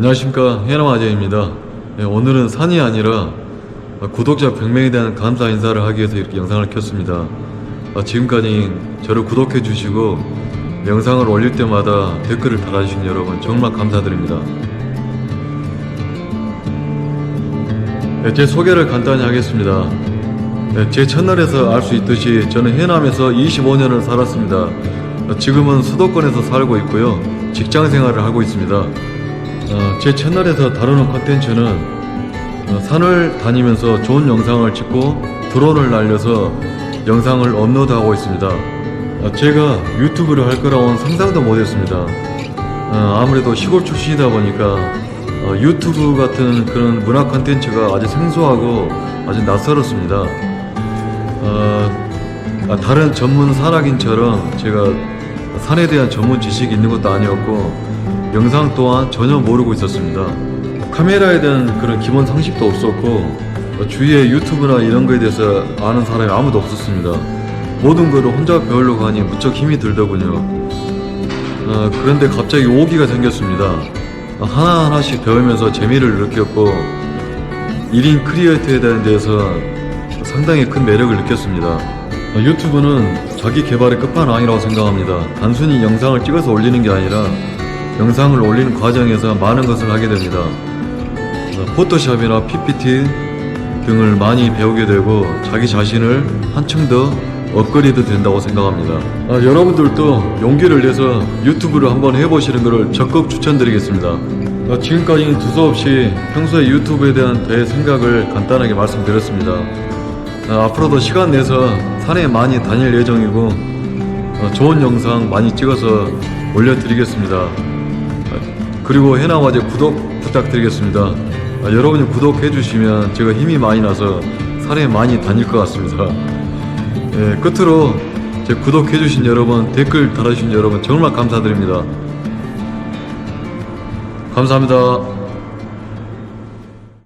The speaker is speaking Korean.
안녕하십니까. 해남아재입니다. 네, 오늘은 산이 아니라 구독자 100명에 대한 감사 인사를 하기 위해서 이렇게 영상을 켰습니다. 아, 지금까지 저를 구독해 주시고 영상을 올릴 때마다 댓글을 달아주신 여러분 정말 감사드립니다. 네, 제 소개를 간단히 하겠습니다. 네, 제 첫날에서 알 수 있듯이 저는 해남에서 25년을 살았습니다. 어, 지금은 수도권에서 살고 있고요. 직장 생활을 하고 있습니다 어, 제 채널에서 다루는 컨텐츠는 어, 산을 다니면서 좋은 영상을 찍고 드론을 날려서 영상을 업로드하고 있습니다. 어, 제가 유튜브를 할 거라고는 상상도 못했습니다. 어, 아무래도 시골 출신이다 보니까 어, 유튜브 같은 그런 문화 컨텐츠가 아주 생소하고 아주 낯설었습니다. 어, 아, 다른 전문 산악인처럼 제가 산에 대한 전문 지식이 있는 것도 아니었고 영상 또한 전혀 모르고 있었습니다. 카메라에 대한 그런 기본 상식도 없었고 어, 주위에 유튜브나 이런 거에 대해서 아는 사람이 아무도 없었습니다. 모든 거를 혼자 배우려고 하니 무척 힘이 들더군요. 어, 그런데 갑자기 오기가 생겼습니다. 어, 하나하나씩 배우면서 재미를 느꼈고 1인 크리에이터에 대한 데서 상당히 큰 매력을 느꼈습니다. 어, 유튜브는 자기 개발의 끝판왕이라고 생각합니다. 단순히 영상을 찍어서 올리는 게 아니라 영상을 올리는 과정에서 많은 것을 하게 됩니다. 어, 포토샵이나 PPT 등을 많이 배우게 되고 자기 자신을 한층 더 업그레이드 된다고 생각합니다. 아, 여러분들도 용기를 내서 유튜브를 한번 해보시는 것을 적극 추천드리겠습니다. 아, 지금까지 두서없이 평소에 유튜브에 대한 제 생각을 간단하게 말씀드렸습니다. 아, 앞으로도 시간 내서 산에 많이 다닐 예정이고 어, 좋은 영상 많이 찍어서 올려드리겠습니다. 아, 그리고 해나와제 구독 부탁드리겠습니다. 아, 여러분이 구독해 주시면 제가 힘이 많이 나서 산에 많이 다닐 것 같습니다. 예, 끝으로 제 구독해 주신 여러분, 댓글 달아주신 여러분 정말 감사드립니다. 감사합니다.